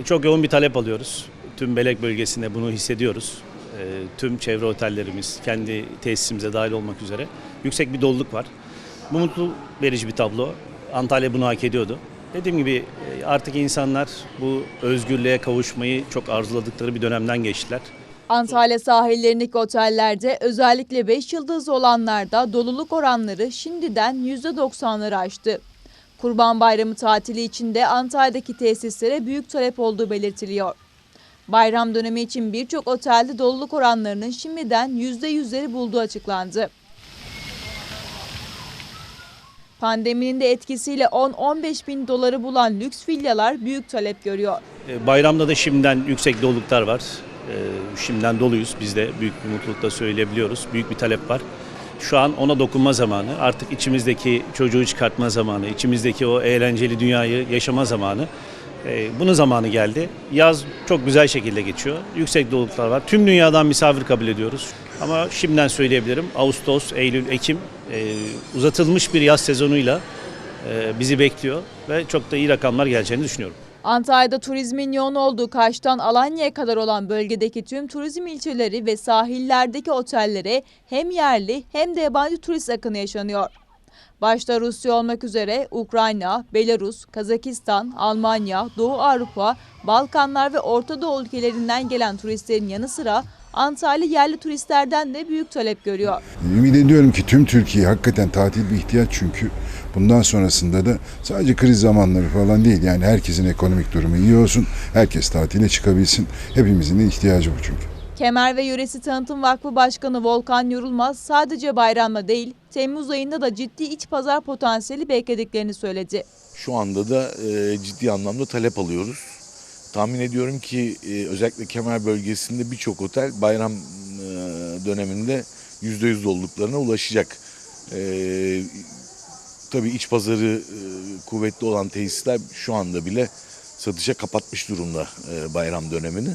E, Çok yoğun bir talep alıyoruz. Tüm Belek bölgesinde bunu hissediyoruz. E, Tüm çevre otellerimiz, kendi tesisimize dahil olmak üzere yüksek bir doluluk var. Bu mutlu verici bir tablo. Antalya bunu hak ediyordu. Dediğim gibi e, artık insanlar bu özgürlüğe kavuşmayı çok arzuladıkları bir dönemden geçtiler. Antalya sahillerindeki otellerde özellikle 5 yıldızlı olanlarda doluluk oranları şimdiden %90'ları aştı. Kurban Bayramı tatili içinde Antalya'daki tesislere büyük talep olduğu belirtiliyor. Bayram dönemi için birçok otelde doluluk oranlarının şimdiden %100'leri bulduğu açıklandı. Pandeminin de etkisiyle 10-15 bin doları bulan lüks villalar büyük talep görüyor. E, Bayramda da şimdiden yüksek doluluklar var. E, Şimdiden doluyuz. Biz de büyük bir mutlulukla söyleyebiliyoruz. Büyük bir talep var. Şu an ona dokunma zamanı. Artık içimizdeki çocuğu çıkartma zamanı, içimizdeki o eğlenceli dünyayı yaşama zamanı. E, Bunun zamanı geldi. Yaz çok güzel şekilde geçiyor. Yüksek doluluklar var. Tüm dünyadan misafir kabul ediyoruz. Ama şimdiden söyleyebilirim. Ağustos, Eylül, Ekim e, uzatılmış bir yaz sezonuyla e, bizi bekliyor ve çok da iyi rakamlar geleceğini düşünüyorum. Antalya'da turizmin yoğun olduğu Kaş'tan Alanya'ya kadar olan bölgedeki tüm turizm ilçeleri ve sahillerdeki otellere hem yerli hem de yabancı turist akını yaşanıyor. Başta Rusya olmak üzere Ukrayna, Belarus, Kazakistan, Almanya, Doğu Avrupa, Balkanlar ve Orta Doğu ülkelerinden gelen turistlerin yanı sıra Antalya yerli turistlerden de büyük talep görüyor. Ümit ediyorum ki tüm Türkiye hakikaten tatil bir ihtiyaç çünkü bundan sonrasında da sadece kriz zamanları falan değil yani herkesin ekonomik durumu iyi olsun, herkes tatile çıkabilsin. Hepimizin de ihtiyacı bu çünkü. Kemer ve Yöresi Tanıtım Vakfı Başkanı Volkan Yorulmaz sadece bayramla değil Temmuz ayında da ciddi iç pazar potansiyeli beklediklerini söyledi. Şu anda da e, ciddi anlamda talep alıyoruz. Tahmin ediyorum ki e, özellikle Kemer bölgesinde birçok otel bayram e, döneminde %100 doluluklarına ulaşacak. E, tabii iç pazarı e, kuvvetli olan tesisler şu anda bile satışa kapatmış durumda e, bayram dönemini.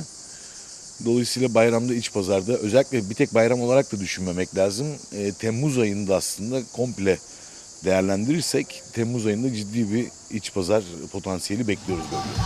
Dolayısıyla bayramda iç pazarda özellikle bir tek bayram olarak da düşünmemek lazım. E, Temmuz ayında aslında komple değerlendirirsek Temmuz ayında ciddi bir iç pazar potansiyeli bekliyoruz bölgede.